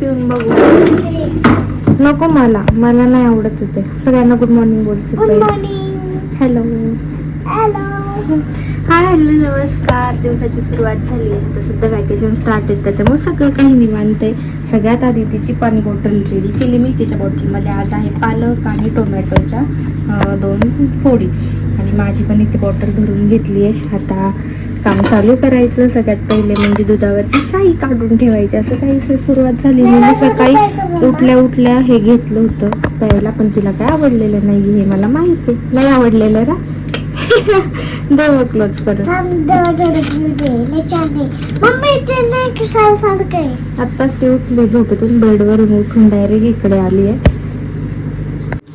पिऊन बघू. नको मला. मला नाही आवडत ते सगळ्यांना good morning morning hello hello hi hello नमस्कार. दिवसाची सुरुवात झाली आहे. आता सध्या वॅकेशन स्टार्ट आहे त्याच्यामुळे सगळं काही निवांत आहे. सगळ्यात आधी तिची पाणी बॉटल रेडी केली मी. तिच्या बॉटलमध्ये आज आहे पालक आणि टोमॅटोच्या दोन फोडी. आणि माझी पण इथे बॉटल भरून घेतली आहे. आता काम चालू करायचं सगळ्यात पहिले म्हणजे दुधावरची साई काढून ठेवायची. असं काही सुरुवात झाली मी सकाळी उठल्या उठल्या हे घेतलं होतं. प्यायला पण तिला काय आवडलेलं नाही हे मला माहिती आहे. नाही आवडलेलं ना? देव क्लोज करत आत्ताच ते उठले. झोपेतून बेडवरून उठून डायरेक्ट इकडे आली आहे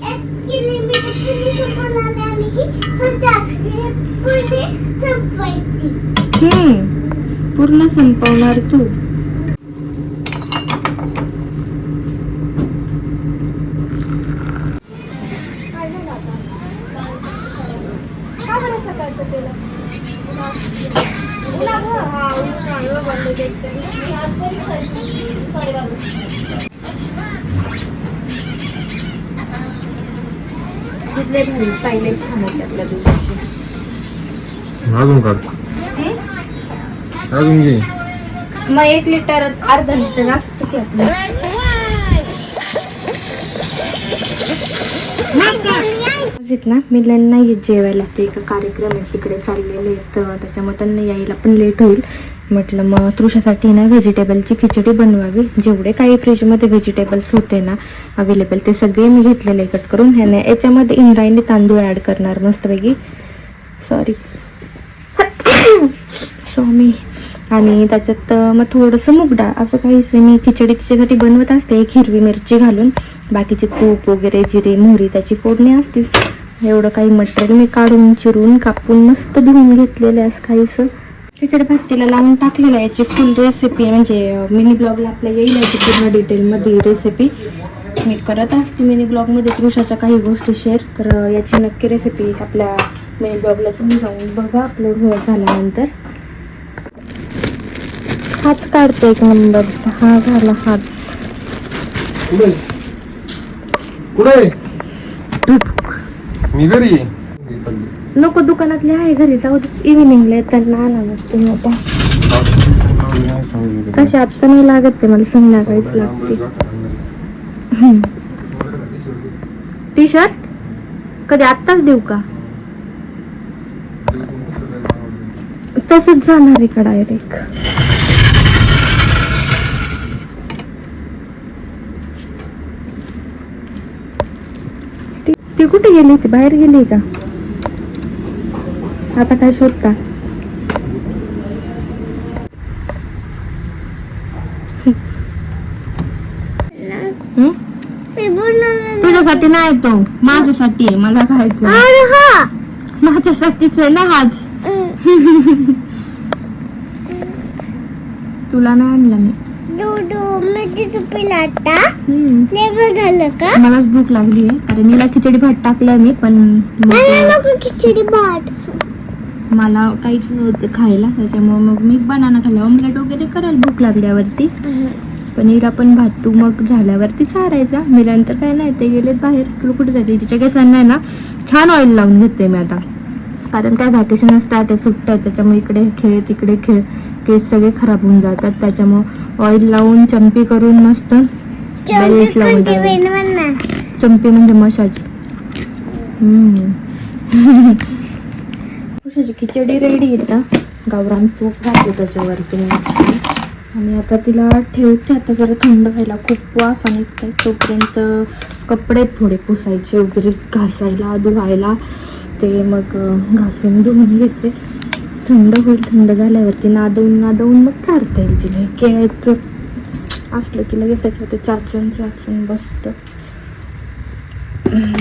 ऍक्च्युली मी ऍक्च्युली शिकून आले आणि ही सध्या पूर्ण संपवायची पूर्ण संपवणार तू. तिथले भारी छान होते आपल्या दुधाची अजून काढ अजून घे. मग एक लिटर अर्धा लिटर आहेत ना मिलन नाही येत जेवायला ते एका कार्यक्रम आहे तिकडे चाललेले आहेत. तर त्याच्यामुळे त्यांना यायला पण लेट होईल. म्हटलं मग तृषासाठी ना व्हेजिटेबलची खिचडी बनवावी. जेवढे काही फ्रीजमध्ये व्हेजिटेबल्स होते ना अवेलेबल ते सगळे मी घेतलेले कट करून. ह्याने याच्यामध्ये इंद्रायणी तांदूळ ॲड करणार मस्तपैकी. सॉरी स्वामी. आणि त्याच्यात मग थोडंसं मुगडा असं काहीच मी खिचडी तिच्यासाठी बनवत असते. एक हिरवी मिरची घालून बाकीचे तूप वगैरे जिरे मोहरी त्याची फोडणी असतेच. एवढं काही मटेरियल मी काढून चिरून कापून मस्त धुवून घेतलेलं आहे असं काहीसं. खिचडी भात लावून टाकलेलं आहे याची फुल रेसिपी म्हणजे मिनी ब्लॉगला आपल्या येईल याची पूर्ण डिटेलमध्ये रेसिपी मी करत असते मिनी ब्लॉगमध्ये तृषाच्या काही गोष्टी शेअर तर याची नक्की रेसिपी आपल्या मिनी ब्लॉगला तुम्ही जाऊन बघा अपलोड हो झाल्यानंतर. हाच काढतो एक नंबरचा हा झाला हाच कुठे? मी घरी. नको दुकानातले आहे घरी. जाऊ इव्हिनिंगला येताना आणा तुम्ही आता. कशा आत्ता नाही लागत ते मला संध्याकाळीच लागते. टी शर्ट कधी आत्ताच देऊ का? तसंच जाणार आहे का डायरेक्ट ती कुठे गेली ती बाहेर गेली का? आता काय शोधता तुझ्यासाठी नाही तो. माझ्यासाठी आहे. मला खायचं माझ्यासाठीच आहे ना हाच तुला नाही आणला मी. मलाच भूक लागली आहे कारण मीला खिचडी भात टाकलाय मी पण खिचडी भात. मला काहीच नव्हतं खायला त्याच्यामुळे मग मी बनाना खाल्ला. ऑमलेट वगैरे करेल भूक लागल्यावरती. पनीर आपण भात तू मग झाल्यावरती चारायचा. मिरांतर काय नाही ते गेलेत बाहेर. तुला कुठे जाते तिच्या केसांना ना छान ऑइल लावून घेते मी आता. कारण काय व्हॅकेशन स्टार्ट आहे सुट्ट्या त्याच्यामुळे इकडे खेळ तिकडे खेळ केस सगळे खराब होऊन जातात. त्याच्यामुळे ऑइल लावून चंपी करून मस्त बेल्ट लावून चंपी म्हणजे मशाज कशाची खिचडी रेडी येतं गावरान तूप घातलं त्याच्यावरती. आणि आता तिला ठेवते. आता जरा थंड व्हायला खूप वाफ आणि तोपर्यंत कपडे थोडे पुसायचे. वगैरे घासायला धुवायला. ते मग घासून धुवून घेते. थंड होईल थंड झाल्यावरती नादवून नादवून मग चारता येईल तिला. केळ्याचं असलं की लगेच त्याच्यावरती चाचून चाचून बसतं.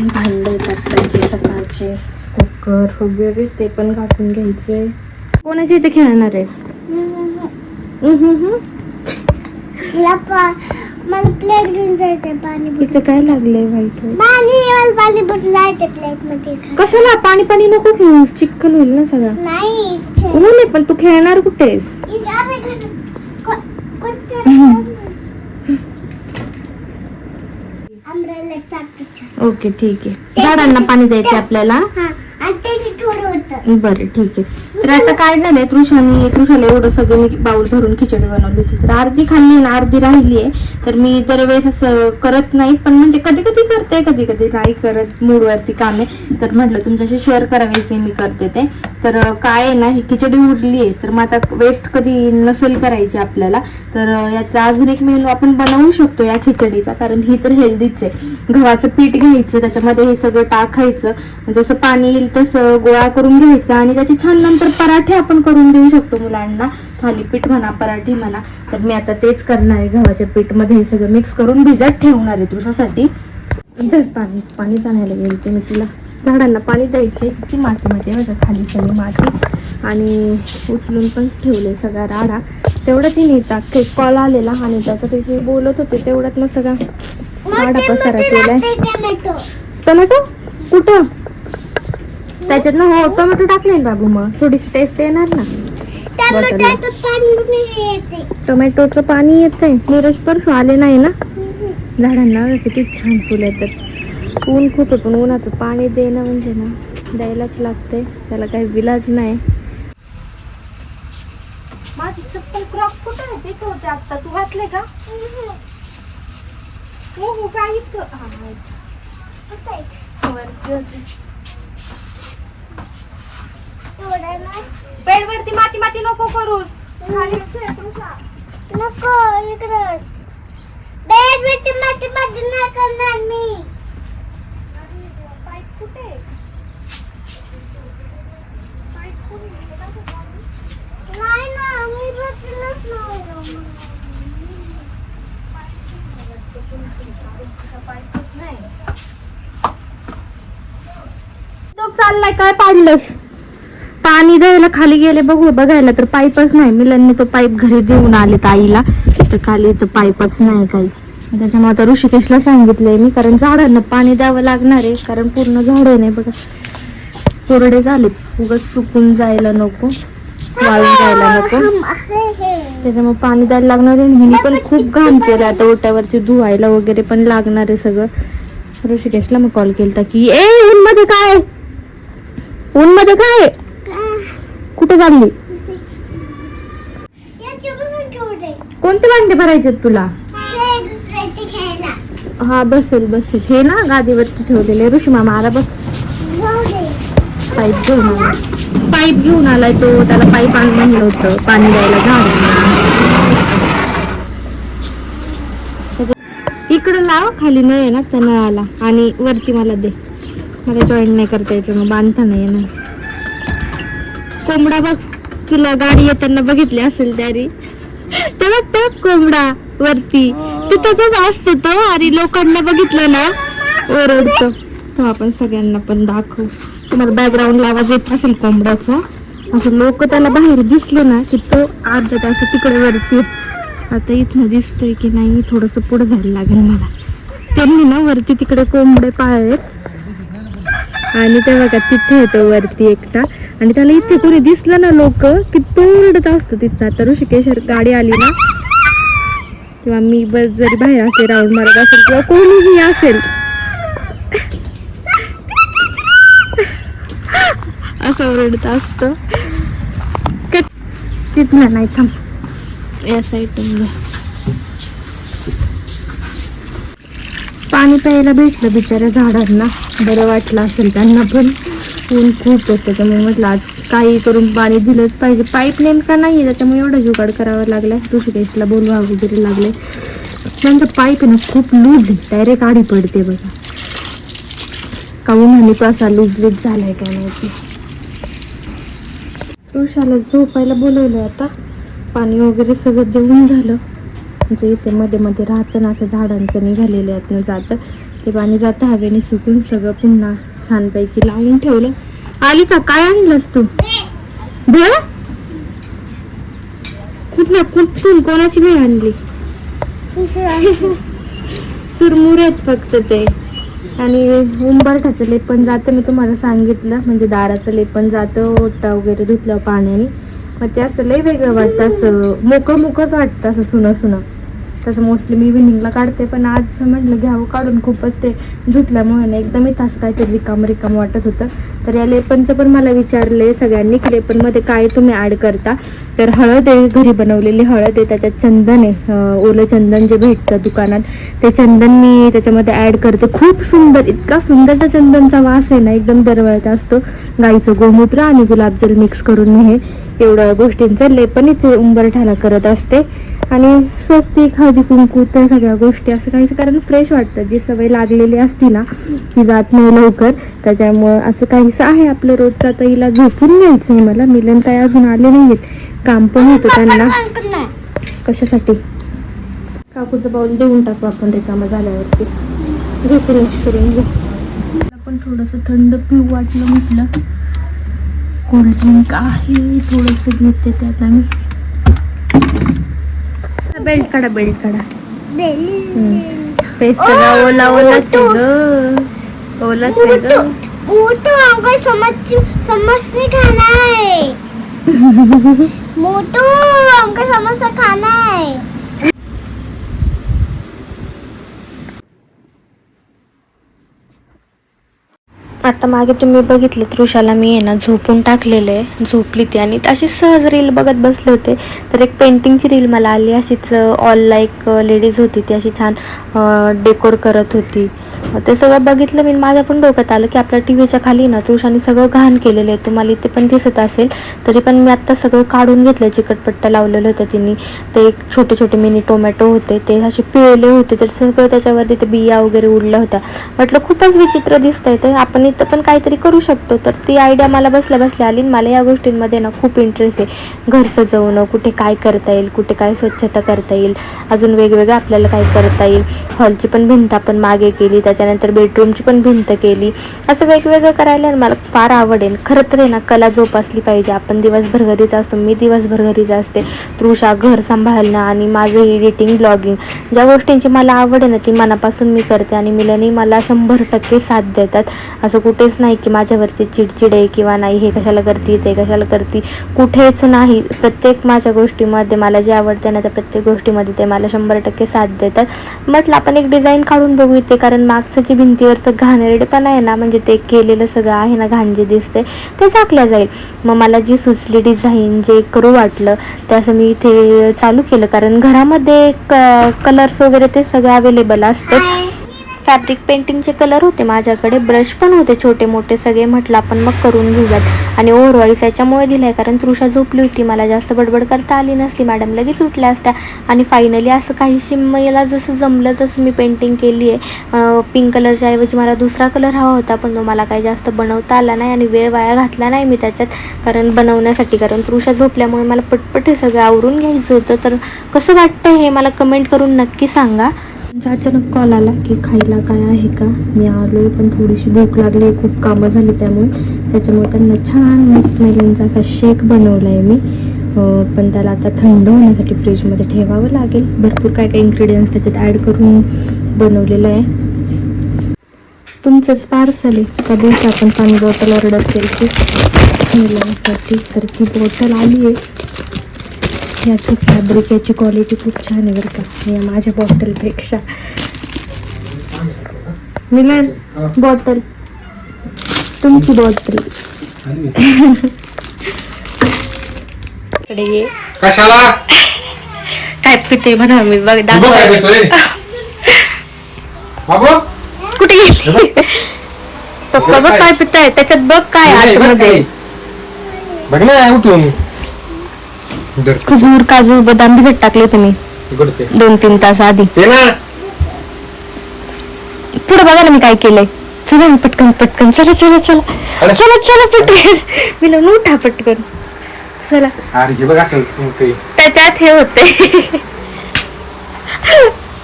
भांडे येतात त्यांचे सकाळचे. कुकर वगैरे ते पण घासून घ्यायचे. कोणाच्या इथे खेळणार आहेस. मला प्लेट घेऊन जायचंय पाणी इथे काय? पाणी मला पाणी बसून जायचं प्लेटमध्ये कशाला? पाणी पाणी नको खेळू चिक्कल होईल ना सगळं. नाही ऊन आहे पण तू खेळणार कुठेस इथे को- ओके ठीक आहे. झाडांना पाणी द्यायचे आपल्याला. हा आणि त्याची थोडं होतं. बरं ठीक आहे. तर आता काय झालंय तृषाने तृषाला एवढं सगळं मी बाउल भरून खिचडी बनवली होती. तर अर्धी खाल्ली ना अर्धी राहिली आहे तर मी दरवेळेस असं करत नाही पण म्हणजे कधी कधी करते कधी कधी नाही करत मूडवरती कामे तर म्हटलं तुमच्याशी शेअर करायचे मी करते ते. तर काय आहे ना ही खिचडी उरली आहे तर मग आता वेस्ट कधी नसेल करायची आपल्याला तर याचा अजून एक मेनू आपण बनवू शकतो या खिचडीचा कारण ही तर हेल्दीच आहे. गव्हाचं पीठ घ्यायचं त्याच्यामध्ये हे सगळं टाकायचं जसं पाणी येईल तसं गोळा करून घ्यायचं आणि त्याचे छान नंतर पराठे आपण करून देऊ शकतो मुलांना. थालीपीठ म्हणा पराठे म्हणा तर मी आता तेच करणार आहे गव्हाच्या पीठमध्ये हे सगळं मिक्स करून भिजत ठेवणार आहे तुझ्यासाठी. तर पाणी पाणी आणायला गेली ते मी तिला झाडांना पाणी द्यायचे ती मातीमध्ये बघा खाली सगळी माती. आणि उचलून पण ठेवले सगळा राडा. तेवढं ती नेतात कॉल आलेला आणि त्याचं ते बोलत होते तेवढ्यात मग सगळा राडा पसारा केलाय. टोमॅटो. टोमॅटो? कुठं? त्याच्यात ना हो टोमॅटो टाकले ना बाबू मग. थोडीशी टेस्ट येणार ना. टोमॅटोचं पाणी येते? नीरज परसू आले नाही ना? झाडांना किती छान फुलं येतात. ऊन खूप आहे पण उन्हाचं पाणी देणं म्हणजे ना द्यायलाच लागते त्याला काही विलाज नाही. माझी चप्पल क्रॉक्स कुठं आहे? तिथं होते आता तू घातले का? हो हो. काय इतकं हा. वरती माती माती नको करूस खाली. नको इकडं बेड माती माती नाही करणार मी पाईप कुठे आहे? पाईप कुठे आहे? दाखव पाणी. नाही ना मी बसलोच नाही तो चाललाय काय पाडलंस पाणी द्यायला खाली गेले बघू बघायला तर पाईपच नाही. मिलनने तो पाईप घरी देऊन आले ताईला तर खाली तर पाईपच नाही काही. त्याच्यामुळे आता ऋषिकेशला सांगितलंय मी कारण झाडांना पाणी द्यावं लागणार आहे कारण पूर्ण झाडे नाही बघा. कोरडे झाले उगाच सुकून जायला नको. वाळून जायला नको. त्याच्यामुळे पाणी द्यायला लागणार आहे हिने पण खूप घाण केलं. आता ओट्यावरती धुवायला वगैरे पण लागणार आहे सगळं. ऋषिकेशला मग कॉल केलता की ए ऊन मध्ये काय? ऊन मध्ये काय? कुठे चालली? कोणते भांडे भरायचे तुला? हा बसेल बसेल. हे ना गादीवरती ठेवलेले. ऋषी मामा आला बघ. पाईप घेऊन आला. पाईप घेऊन आलाय तो. त्याला पाईप आणून म्हणलं होतं. पाणी द्यायला झाडांना इकडं लाव खाली नळ आहे ना त्या नळाला आणि वरती मला दे. मला जॉईन नाही करता यायचं मग बांधता नाही येणार. कोंबडा बघ. तुला गाडी येताना बघितली असेल त्यारी. ते बघ तो कोंबडा वरती. तिथंच असतो तो आणि लोकांना बघितलं ना ओरडतो. तो आपण सगळ्यांना पण दाखवू. तुम्हाला बॅकग्राऊंडला आवाज येत असेल कोंबड्याचा. असं लोक त्याला बाहेर दिसले ना की तो अर्धा तास तिकडे वरती आता इथनं दिसतोय की नाही थोडस पुढे जायला लागेल मला. त्यांनी ना वरती तिकडे कोंबडे पाळलेत. आणि ते बघा तिथे येतो वरती एकटा. आणि त्याला इथे कोणी दिसलं ना लोक की तो ओरडत असतो तिथं आता ऋषिकेश्वर गाडी आली ना किंवा मी बस जरी बाहेर असेल राऊंड मारत असेल किंवा कोणीही असेल. असं ओरडत असतं. क- तिथलं नाही थांब. या साईडून पाणी प्यायला भेटलं बिचाऱ्या झाडांना. बरं वाटलं असेल त्यांना पण. ऊन खूप होतं त्याच्यामुळे म्हटलं आज काही करून पाणी दिलंच पाहिजे. पाईप नेमका नाही आहे त्याच्यामुळे एवढा जुगाड करावा लागलाय. ऋषिकेशला बोलवा वगैरे लागले. नंतर पाईप आहे ना खूप लूज आहे. डायरेक्ट आडी पडते बघा. का म्हणे तो असा लूज लूज झालाय काय माहिती. ऋषाला झोपायला बोलवलं आता. पाणी वगैरे सगळं देऊन झालं. म्हणजे इथे मध्ये मध्ये राहतं ना असं झाडांचं निघालेलं यातनं जातं. ते पाणी जातं हवेने सुकून सगळं पुन्हा छानपैकी लावून ठेवलं. आली का? काय आणलंस तू? भेळ? कुठल्या कुठून? कोणाची भेळ आणली? सुरमुरे आहेत फक्त ते. आणि उंबरठाचं लेपण जातं. मी तुम्हाला सांगितलं. म्हणजे दाराचं लेपण जातं. ओटा वगैरे धुतलं पाण्याने. मग ते असं लय वेगळं वाटतं. असं मोकळं मोकळंच वाटतं. असं सुनं सुनं तसं मोस्टली मी विनिंगला काढते पण आज म्हटलं घ्यावं काढून खूपच ते झुतल्यामुळे ना एकदम तास काहीतरी रिकाम रिकाम वाटत होतं. तर या लेपनचं पण मला विचारले सगळ्यांनी की लेपनमध्ये काय तुम्ही ॲड करता? तर हळद आहे घरी बनवलेली हळद आहे त्याच्यात चंदन आहे ओलं चंदन जे भेटतं दुकानात ते चंदन मी त्याच्यामध्ये ॲड करते. खूप सुंदर इतका सुंदर त्या चंदनचा वास आहे ना एकदम दरवळता असतो. गाईचं गोमूत्र आणि गुलाबजल मिक्स करून मी हे एवढ्या गोष्टींचं लेपन इथे उंबरठाला करत असते. आणि स्वस्तिक हळदी कुंकू त्या सगळ्या गोष्टी असं काहीच कारण फ्रेश वाटतं जी सवय लागलेली असती ना ती जात नाही लवकर. त्याच्यामुळं असं काहीच आहे आपलं रोजचं आता हिला झोपून घ्यायचं आहे मला. मिलन काय अजून आले नाही आहेत काम पण होतं त्यांना. कशासाठी? काकूचं बाऊल देऊन टाकू आपण रिकामा झाल्यावरती. फिनिश करून घे आपण थोडंसं थंड पिऊ वाटलं म्हटलं. कोल्ड्रिंक आहे थोडंसं घेते त्यात आम्ही बेल्ट काढा बेल्ट काढा फेस सगळा ओला ओलाच ग ओलाच ग मोठं हमको समझ समझ से खाना है मोटू हमको समोसा खाना है आता मागे तुम्ही बघितलं तृषाला मी आहे ना झोपून टाकलेलं आहे. झोपली ती आणि अशी सहज रील बघत बसले होते. तर एक पेंटिंगची रील मला आली. अशीच ऑल लाईक लेडीज होती ती. अशी छान डेकोर करत होती. ते सगळं बघितलं मी माझ्या पण डोक्यात आलं की आपल्या टी व्हीच्या खाली ना तृषाने सगळं घाण केलेलं आहे. तुम्हाला इथे पण दिसत असेल तरी पण मी आत्ता सगळं काढून घेतलं चिकटपट्ट्या लावलेलं होतं तिने. ते एक छोटे छोटे मिनी टोमॅटो होते ते असे पिळले होते तर सगळं त्याच्यावरती ते बिया वगैरे उडल्या होत्या. म्हटलं खूपच विचित्र दिसतंय तर आपण इथं पण काहीतरी करू शकतो. तर ती आयडिया मला बसल्या बसल्या आली आणि मला या गोष्टींमध्ये ना खूप इंटरेस्ट आहे. घर सजवणं कुठे काय करता येईल कुठे काय स्वच्छता करता येईल अजून वेगवेगळं आपल्याला काय करता येईल. हॉलची पण भिंत आपण मागे केली त्याच्यानंतर बेडरूमची पण भिंत केली. असं वेगवेगळं करायला मला फार आवडेल. खरं तर आहे ना कला जोपासली पाहिजे. आपण दिवसभर घरीच असतो मी दिवसभर घरीच असते. तृषा घर सांभाळणं आणि माझं एडिटिंग ब्लॉगिंग ज्या गोष्टींची मला आवड आहे ना ती मनापासून मी करते आणि मिलनही मला शंभर टक्के साथ देतात. असं कुठेच नाही की माझ्यावरची चिडचिड आहे किंवा नाही हे कशाला करती ते कशाला करती. कुठेच नाही. प्रत्येक माझ्या गोष्टीमध्ये मला जे आवडते ना त्या प्रत्येक गोष्टीमध्ये ते मला शंभर टक्के साथ देतात. म्हटलं आपण एक डिझाईन काढून बघू इथे कारण माग जे भिंतीवरचं घाणेरडे पण आहे ना म्हणजे ते केलेलं सगळं आहे ना घाण जे दिसते ते झाकल्या जाईल. मग मला जी सुचली डिझाईन जे करू वाटलं ते असं मी इथे चालू केलं. कारण घरामध्ये क कलर्स वगैरे ते सगळं अवेलेबल असतंच. फॅब्रिक पेंटिंगचे कलर होते माझ्याकडे ब्रश पण होते छोटे मोठे सगळे म्हटलं आपण मग करून घेऊयात. आणि ओव्हर याच्यामुळे दिलं आहे कारण तृषा झोपली होती मला जास्त बडबड करता आली नसती मॅडम लगेच उठल्या असत्या. आणि फायनली असं काहीशी मला जसं जमलं तसं मी पेंटिंग केली आहे पिंक कलरच्या ऐवजी मला दुसरा कलर हवा होता पण तो मला काही जास्त बनवता आला नाही आणि वेळ वाया घातला नाही मी त्याच्यात. कारण बनवण्यासाठी कारण तृषा झोपल्यामुळे मला पटपट हे सगळं आवरून घ्यायचं होतं. तर कसं वाटतं हे मला कमेंट करून नक्की सांगा. म्हणजे अचानक कॉल आला की खायला काय आहे का? मी आलोय पण थोडीशी भूक लागली खूप कामं झाली त्यामुळे. त्याच्यामुळे त्यांना छान मिस्ट मेलनचा असा शेक बनवला आहे मी पण त्याला आता थंड होण्यासाठी फ्रीजमध्ये ठेवावं लागेल. भरपूर काय काय इन्ग्रेडियंट्स त्याच्यात ॲड करून बनवलेलं आहे. तुमचंच पार्सल आहे. त्या दिवशी आपण पाणी बॉटल ऑर्डर केली मुलांसाठी तर ती बॉटल आली आहे याचं फॅब्रिक याची क्वालिटी खूप छान आहे बरं का. या माझ्या बॉटलपेक्षा मिलन बॉटल तुमची बॉटल इकडे ये. कशाला? काय पिते म्हणा मी बघ तू बघ काय दाखव. बाबू? कुठे गेली? पप्पा बघ काय पिताय त्याच्यात बघ काय आतमध्ये. बघ ना उठून. खजूर काजू बदाम भिजत टाकले तुम्ही इकडे ते. दोन तीन तास आधी. ते ना. पुढे बघा ना मी काय केलंय. चला ना पटकन पटकन. चला चला चला. अरे. चला चला पटकन. मी लावून उठा पटकन. चला. अरे हे बघ असं तू ते. त्याच्यात हे होते.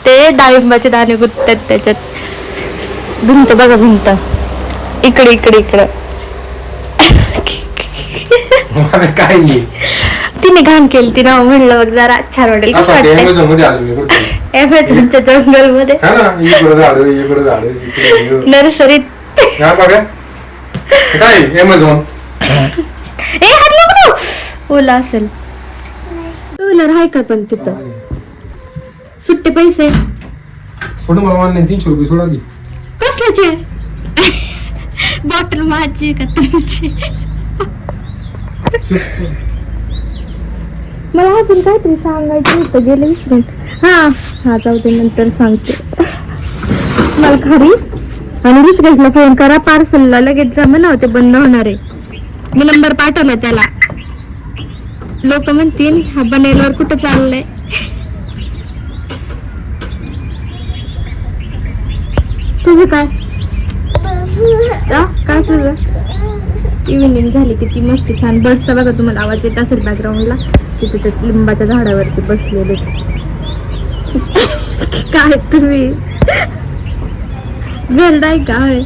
ते डाळिंबाचे दाणे गुंततात त्याच्यात. भिंत बघा भिंत. इकडे इकडे इकडं. काय? तिने घाण केली तिने म्हणलं बघ जरा छान वाटेल. कसं वाटतंय? ते. जंगलमध्ये नर्सरीत. काय ए. ओला असेल. टू व्हीलर आहे का पण तिथं? सुट्टे पैसे. सोड मला ऑनलाईन तीनशे रुपये सोडा कसल्याचे? बॉटल माझी का तुमची? मला अजून काहीतरी सांगायचं होतं गेले विसरून हा हा जाऊ दे नंतर सांगते. मला खारी. आणि ऋषिकेशला फोन करा पार्सलला लगेच जा म्हणा ते बंद होणार आहे. मी नंबर पाठवला त्याला. लोक म्हणतील हा बनेलवर कुठं चाललंय? तुझं काय? काय तुझं? इव्हिनिंग झाली किती मस्त छान. बर्डचा बघा तुम्हाला आवाज येत असेल बॅकग्राऊंडला तिथे लिंबाच्या झाडावरती बसलेले. काय तुम्ही? घरडाय काय?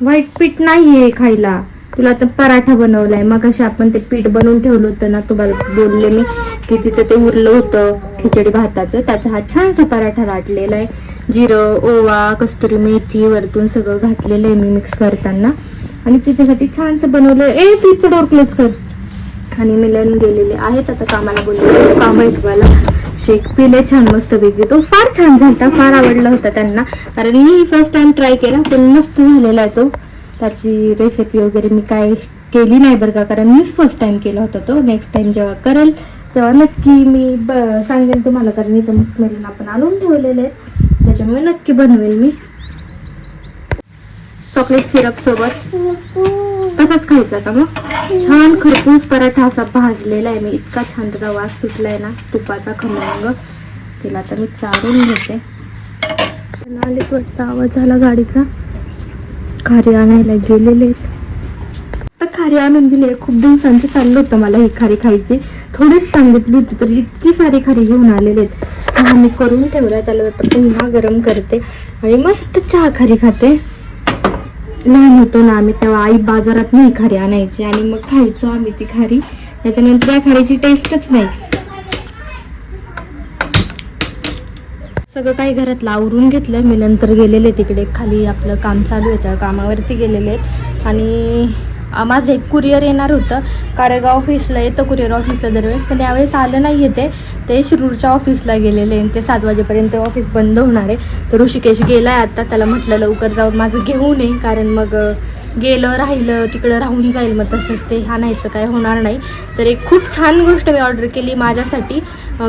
व्हाईट पीठ नाहीये खायला. तुला आता पराठा बनवलाय. मग अशा आपण ते पीठ बनवून ठेवलं होतं ना तुम्हाला बोलले मी की तिचं ते उरलं होतं खिचडी भाताचं. त्याचा हा छानसा पराठा लाटलेला आहे. जिरं ओवा कस्तुरी मेथी वरतून सगळं घातलेलं आहे मी मिक्स करताना. आणि तिच्यासाठी छानसं बनवलं ए फ्रीजचं डोर क्लोज कर. आणि मिलन गेलेले आहेत. आता कामाला बोलले काम आहे शेक पिले छान मस्त वेगळी तो फार छान झाला फार आवडला होता त्यांना. कारण मी फर्स्ट टाइम ट्राय केला. पण मस्त झालेला आहे तो. त्याची रेसिपी वगैरे मी काय केली नाही बरं का? कारण मीच फर्स्ट टाइम केला होता तो. नेक्स्ट टाइम जेव्हा करेल तेव्हा नक्की मी ब सांगेन तुम्हाला. कारण इथं मस्त मिळून आपण आणून ठेवलेले आहेत. त्याच्यामुळे नक्की बनवेल मी. चॉकलेट सिरप सोबत. तसाच खायचा का मग. छान खरपूस पराठा असा भाजलेला आहे. मी इतका छान त्याचा वास सुटलाय ना तुपाचा खमंग. तिला आता मी चारून घेते. आले वाटतं आवाज झाला गाडीचा. खारी आणायला गेलेले आहेत. खारी आणून दिली आहे. खूप दिवसांची चाललं होतं मला ही खारी खायची. थोडीच सांगितली होती तर इतकी सारी खारी घेऊन आलेले आहेत. चहा मी करून ठेवला त्याला आता पुन्हा गरम करते आणि मस्त चहा खारी खाते. लहान होतो ना आम्ही तेव्हा आई बाजारात नाही खारी आणायची आणि मग खायचो आम्ही ती खारी. त्याच्यानंतर त्या खारीची टेस्टच नाही. सगळं काही घरातलं आवरून घेतलं. मी नंतर गेलेले तिकडे. खाली आपलं काम चालू होतं कामावरती गेलेले आहेत. आणि माझं एक कुरिअर येणार होतं. कारेगाव ऑफिसला येतं कुरिअर ऑफिसला दरवेळेस पण यावेळेस आलं नाही येते ते शिरूरच्या ऑफिसला गेलेले आणि ते सात वाजेपर्यंत ऑफिस बंद होणार आहे. तर ऋषिकेश गेलाय आता त्याला म्हटलं लवकर जाऊन माझं घेऊ नये कारण मग गेलं राहिलं तिकडं राहून जाईल मग तसंच ते आणायचं काय होणार नाही. तर एक खूप छान गोष्ट मी ऑर्डर केली माझ्यासाठी.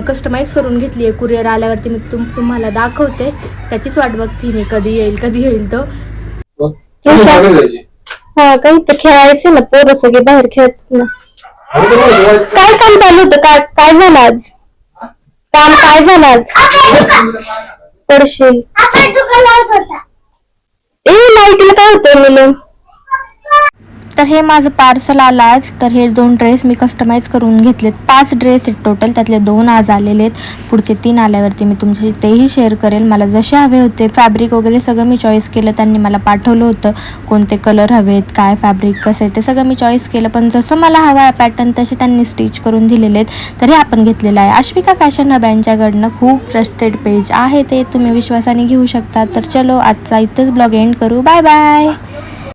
कस्टमाइज करून घेतली आहे कुरिअर आल्यावरती मी तुम तुम्हाला दाखवते. त्याचीच वाट बघते मी कधी येईल कधी येईल तो. हा काही तर खेळायचं ना पोरं सगळे बाहेर खेळायचं ना. काय काम चालू होतं? काय काय झालं आज? काम काय झालं आज? पडशील. ए लाईटीला काय होतं मिलन? तर हे माझं पार्सल आलं आज. तर हे दोन ड्रेस मी कस्टमाइज करून घेतलेत. पाच ड्रेस आहेत टोटल त्यातले दोन आज आलेले आहेत. पुढचे तीन आल्यावरती मी तुमच्याशी तेही शेअर करेल. मला जसे हवे होते फॅब्रिक वगैरे सगळं मी चॉईस केलं. त्यांनी मला पाठवलं होतं. कोणते कलर हवेत काय फॅब्रिक कसं आहे ते सगळं मी चॉईस केलं. पण जसं मला हवा आहे पॅटर्न तसे त्यांनी स्टिच करून दिलेले आहेत. तर हे आपण घेतलेलं आहे. आश्विका फॅशन हब यांच्याकडनं खूप ट्रस्टेड पेज आहे ते. तुम्ही विश्वासाने घेऊ शकता. तर चलो आजचा इथंच ब्लॉग एंड करू. Bye bye